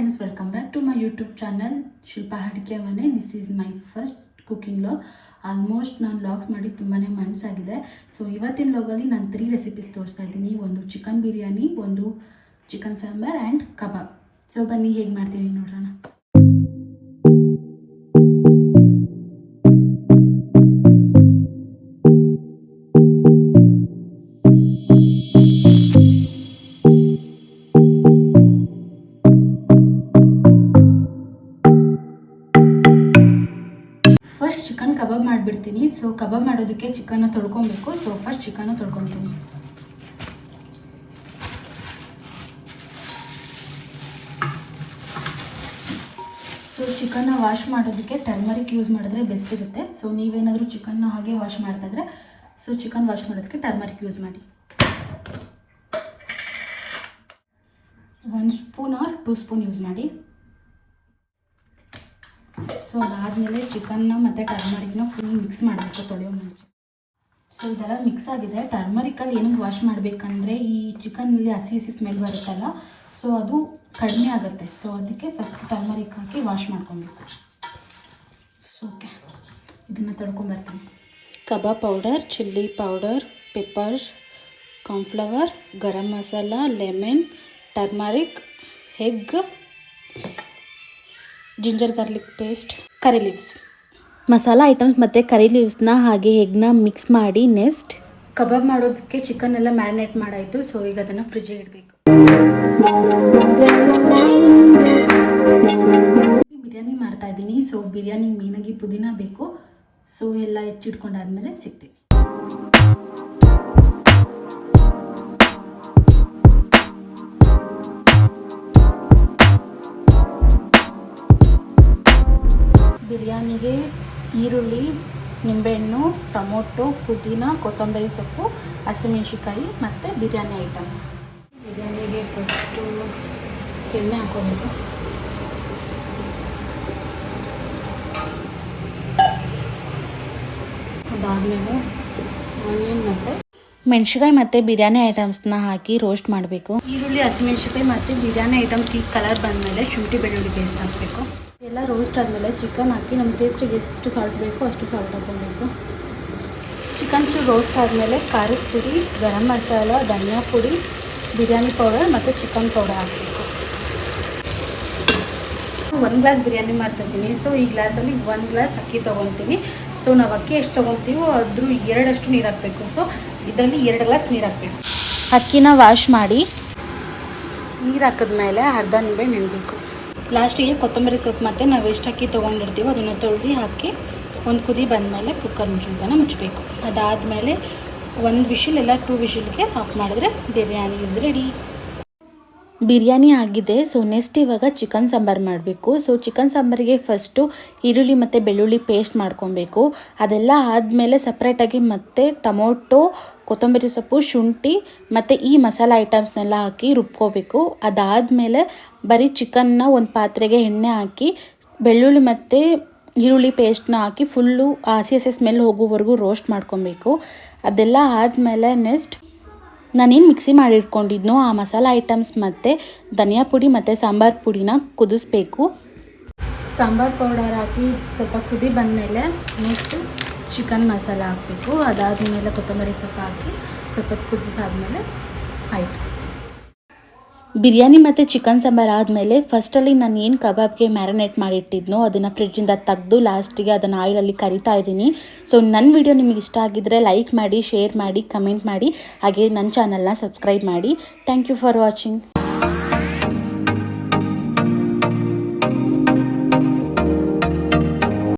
Friends welcome back to my YouTube channel Shilpa ಅಡಿಕೆ ಮನೆ this is my first cooking vlog almost ನಾನು vlogs ಮಾಡಿ ತುಂಬಾ ಮನಸ್ಸಾಗಿದೆ so ಇವತ್ತಿನ ಲಾಗಲ್ಲಿ ನಾನು ತ್ರೀ ರೆಸಿಪೀಸ್ ತೋರಿಸ್ತಾ ಇದ್ದೀನಿ. ಒಂದು ಚಿಕನ್ ಬಿರಿಯಾನಿ ಒಂದು chicken sambar and kebab so ಬನ್ನಿ, ಹೇಗೆ ಮಾಡ್ತೀನಿ ನೋಡೋಣ ಚಿಕನ್ ಕಬಾಬ್ ಮಾಡಿಬಿಡ್ತೀನಿ. ಸೊ ಕಬಾಬ್ ಮಾಡೋದಕ್ಕೆ ಚಿಕನ್ನ ತೊಳ್ಕೊಬೇಕು. ಸೊ ಫಸ್ಟ್ ಚಿಕನ್ನ ತೊಳ್ಕೊತೀನಿ. ಸೊ ಚಿಕನ್ನ ವಾಶ್ ಮಾಡೋದಕ್ಕೆ ಟರ್ಮರಿಕ್ ಯೂಸ್ ಮಾಡಿದ್ರೆ ಬೆಸ್ಟ್ ಇರುತ್ತೆ. ಸೊ ನೀವೇನಾದರೂ ಚಿಕನ್ನ ಹಾಗೆ ವಾಶ್ ಮಾಡ್ತಾಯಿದ್ರೆ ಸೊ ಚಿಕನ್ ವಾಶ್ ಮಾಡೋದಕ್ಕೆ ಟರ್ಮರಿಕ್ ಯೂಸ್ ಮಾಡಿ. ಒಂದು spoon or two spoon use ಮಾಡಿ. ಸೊ ಅದಾದಮೇಲೆ ಚಿಕನ್ನ ಮತ್ತು ಟರ್ಮರಿಕ್ನ ಫುಲ್ ಮಿಕ್ಸ್ ಮಾಡಬೇಕು ತೊಳೆಯೋ ಮುಂಚೆ. ಸೊ ಇದೆಲ್ಲ ಮಿಕ್ಸ್ ಆಗಿದೆ. ಟರ್ಮರಿಕಲ್ಲಿ ಏನಕ್ಕೆ ವಾಶ್ ಮಾಡಬೇಕಂದ್ರೆ ಈ ಚಿಕನಲ್ಲಿ ಹಸಿ ಹಸಿ ಸ್ಮೆಲ್ ಬರುತ್ತಲ್ಲ ಸೊ ಅದು ಕಡಿಮೆ ಆಗುತ್ತೆ. ಸೊ ಅದಕ್ಕೆ ಫಸ್ಟ್ ಟರ್ಮರಿಕ್ ಹಾಕಿ ವಾಶ್ ಮಾಡ್ಕೊಬೇಕು. ಸೊ ಓಕೆ ಇದನ್ನು ತಡ್ಕೊಂಬರ್ತೀನಿ kebab powder chilli powder pepper cornflour garam masala lemon turmeric egg ginger garlic paste curry leaves. Masala items ಮತ್ತು ಕರಿ ಲೀವ್ಸ್ನ ಹಾಗೆ ಎಗ್ನ ಮಿಕ್ಸ್ ಮಾಡಿ ನೆಕ್ಸ್ಟ್ ಕಬಾಬ್ ಮಾಡೋದಕ್ಕೆ ಚಿಕನ್ ಎಲ್ಲ ಮ್ಯಾರಿನೇಟ್ ಮಾಡಾಯಿತು ಸೊ ಈಗ ಅದನ್ನು ಫ್ರಿಜ್ಜಿಗೆ ಇಡಬೇಕು. ಬಿರಿಯಾನಿ ಮಾಡ್ತಾ ಇದ್ದೀನಿ ಸೊ ಬಿರಿಯಾನಿ ಮೇನಾಗಿ ಪುದೀನ ಬೇಕು. ಸೊ ಎಲ್ಲ ಹೆಚ್ಚಿಟ್ಕೊಂಡಾದ್ಮೇಲೆ ಸಿಗ್ತೀನಿ. ಬಿರಿಯಾನಿಗೆ ಈರುಳ್ಳಿ, ನಿಂಬೆಹಣ್ಣು, ಟೊಮೊಟೊ, ಪುದೀನ, ಕೊತ್ತಂಬರಿ ಸೊಪ್ಪು ಹಸಿಮೆಣ್ಸಿಕಾಯಿ ಮತ್ತು ಬಿರಿಯಾನಿ ಐಟಮ್ಸ್. ಬಿರಿಯಾನಿಗೆ ಫಸ್ಟು ಎಣ್ಣೆ ಹಾಕೋಬೇಕು ಅದಾದಮೇಲೆ ಆನಿಯನ್ ಮತ್ತು ಮೆಣಸಿನ್ಕಾಯಿ ಮತ್ತು ಬಿರಿಯಾನಿ ಐಟಮ್ಸ್ನ ಹಾಕಿ ರೋಸ್ಟ್ ಮಾಡಬೇಕು. ಈರುಳ್ಳಿ ಹಸಿಮೆಣ್ಸಿಕಾಯಿ ಮತ್ತು ಬಿರಿಯಾನಿ ಐಟಮ್ಸ್ ಈ ಕಲರ್ ಬಂದಮೇಲೆ ಶುಂಠಿ ಬೆಳ್ಳುಳ್ಳಿ ಪೇಸ್ಟ್ ಹಾಕಬೇಕು. ಎಲ್ಲ ರೋಸ್ಟ್ ಆದಮೇಲೆ ಚಿಕನ್ ಹಾಕಿ ನಮ್ಮ ಟೇಸ್ಟಿಗೆ ಎಷ್ಟು ಸಾಲ್ಟ್ ಬೇಕೋ ಅಷ್ಟು ಸಾಲ್ಟ್ ಹಾಕ್ಕೊಬೇಕು. ಚಿಕನ್ ಚೂರು ರೋಸ್ಟ್ ಆದಮೇಲೆ ಖಾರದ ಪುಡಿ, ಗರಂ ಮಸಾಲ, ಧನಿಯಾ ಪುಡಿ, ಬಿರಿಯಾನಿ ಪೌಡರ್ ಮತ್ತು ಚಿಕನ್ ಪೌಡರ್ ಹಾಕಬೇಕು. ಒಂದು ಗ್ಲಾಸ್ ಬಿರಿಯಾನಿ ಮಾಡ್ತಿದ್ದೀನಿ. ಸೊ ಈ ಗ್ಲಾಸಲ್ಲಿ ಒಂದು ಗ್ಲಾಸ್ ಅಕ್ಕಿ ತೊಗೊತೀನಿ. ಸೊ ನಾವು ಅಕ್ಕಿ ಎಷ್ಟು ತೊಗೊತೀವೋ ಅದ್ರ ಎರಡಷ್ಟು ನೀರು ಹಾಕಬೇಕು. ಸೊ ಇದರಲ್ಲಿ ಎರಡು ಗ್ಲಾಸ್ ನೀರು ಹಾಕಬೇಕು. ಅಕ್ಕಿನ ವಾಶ್ ಮಾಡಿ ನೀರು ಹಾಕಿದ್ಮೇಲೆ ಅರ್ಧ ನಿಂಬೆ ನೆನಬೇಕು. ಲಾಸ್ಟಿಗೆ ಕೊತ್ತಂಬರಿ ಸೊಪ್ಪು ಮತ್ತು ನಾವು ಎಷ್ಟು ಅಕ್ಕಿ ತೊಗೊಂಡಿರ್ತೀವೋ ಅದನ್ನು ತೊಳೆದು ಹಾಕಿ ಒಂದು ಕುದಿ ಬಂದಮೇಲೆ ಕುಕ್ಕರ್ ಮುಚ್ಚುಗನ ಮುಚ್ಚಬೇಕು. ಅದಾದಮೇಲೆ ಒಂದು ವಿಷಿಲ್ ಇಲ್ಲ ಟೂ ವಿಷಿಲ್ಗೆ ಆಫ್ ಮಾಡಿದ್ರೆ ಬಿರಿಯಾನಿ ಇಸ್ ರೆಡಿ ಬಿರಿಯಾನಿ ಆಗಿದೆ. ಸೊ ನೆಕ್ಸ್ಟ್ ಇವಾಗ ಚಿಕನ್ ಸಾಂಬಾರು ಮಾಡಬೇಕು. ಸೊ ಚಿಕನ್ ಸಾಂಬಾರಿಗೆ ಫಸ್ಟು ಈರುಳ್ಳಿ ಮತ್ತು ಬೆಳ್ಳುಳ್ಳಿ ಪೇಸ್ಟ್ ಮಾಡ್ಕೊಬೇಕು. ಅದೆಲ್ಲ ಆದಮೇಲೆ ಸಪ್ರೇಟಾಗಿ ಮತ್ತೆ ಟೊಮೊಟೊ, ಕೊತ್ತಂಬರಿ ಸೊಪ್ಪು, ಶುಂಠಿ ಮತ್ತು ಈ ಮಸಾಲ ಐಟಮ್ಸ್ನೆಲ್ಲ ಹಾಕಿ ರುಬ್ಕೋಬೇಕು. ಅದಾದಮೇಲೆ ಬರೀ ಚಿಕನ್ನ ಒಂದು ಪಾತ್ರೆಗೆ ಎಣ್ಣೆ ಹಾಕಿ, ಬೆಳ್ಳುಳ್ಳಿ ಮತ್ತು ಈರುಳ್ಳಿ ಪೇಸ್ಟ್ನ ಹಾಕಿ ಫುಲ್ಲು ಹಸಿ ಹಸಿ ಸ್ಮೆಲ್ ಹೋಗೋವರೆಗೂ ರೋಸ್ಟ್ ಮಾಡ್ಕೊಬೇಕು. ಅದೆಲ್ಲ ಆದಮೇಲೆ ನೆಕ್ಸ್ಟ್ ನಾನೇನು ಮಿಕ್ಸಿ ಮಾಡಿಟ್ಕೊಂಡಿದ್ನೋ ಆ ಮಸಾಲ ಐಟಮ್ಸ್ ಮತ್ತು ಧನಿಯಾ ಪುಡಿ ಮತ್ತು ಸಾಂಬಾರು ಪುಡಿನ ಕುದಿಸ್ಬೇಕು. ಸಾಂಬಾರು ಪೌಡರ್ ಹಾಕಿ ಸ್ವಲ್ಪ ಕುದಿ ಬಂದಮೇಲೆ ನೆಕ್ಸ್ಟು ಚಿಕನ್ ಮಸಾಲ ಹಾಕಬೇಕು. ಅದಾದಮೇಲೆ ಕೊತ್ತಂಬರಿ ಸೊಪ್ಪು ಹಾಕಿ ಸ್ವಲ್ಪ ಕುದಿಸಾದ್ಮೇಲೆ ಆಯಿತು. ಬಿರಿಯಾನಿ ಮತ್ತು ಚಿಕನ್ ಸಾಂಬಾರು ಆದಮೇಲೆ ಫಸ್ಟಲ್ಲಿ ನಾನು ಏನು ಕಬಾಬ್ಗೆ ಮ್ಯಾರಿನೇಟ್ ಮಾಡಿಟ್ಟಿದ್ನೋ ಅದನ್ನು ಫ್ರಿಡ್ಜಿಂದ ತೆಗೆದು ಲಾಸ್ಟಿಗೆ ಅದನ್ನು ಆಯಿಲಲ್ಲಿ ಕರಿತಾ ಇದ್ದೀನಿ. ಸೊ ನನ್ನ ವಿಡಿಯೋ ನಿಮಗೆ ಇಷ್ಟ ಆಗಿದ್ದರೆ ಲೈಕ್ ಮಾಡಿ ಶೇರ್ ಮಾಡಿ ಕಮೆಂಟ್ ಮಾಡಿ, ಹಾಗೆ ನನ್ನ ಚಾನಲ್ನ ಸಬ್ಸ್ಕ್ರೈಬ್ ಮಾಡಿ. Thank you for watching